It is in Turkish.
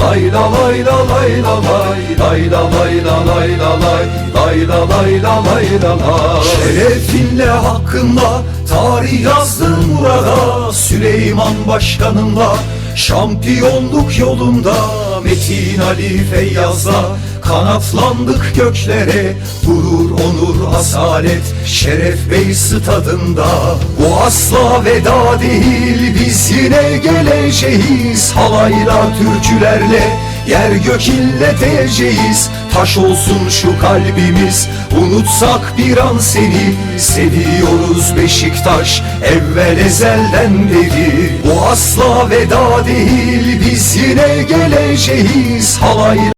lay la lay la lay la lay. Lay la lay la lay la lay. Lay la lay la lay la lay. Şerefinle hakkınla tarih yazdım burada. Süleyman Başkanımla şampiyonluk yolunda Metin Ali Feyyaz'la Kanatlandık göklere. Gurur, onur, asalet Şeref Bey stadında. Bu asla veda değil Biz yine geleceğiz Halayla, türkülerle Yer gök inleteceğiz Taş olsun şu kalbimiz Unutsak bir an seni. Seviyoruz Beşiktaş Evvel ezelden beri Bu asla veda değil Biz yine geleceğiz Halayla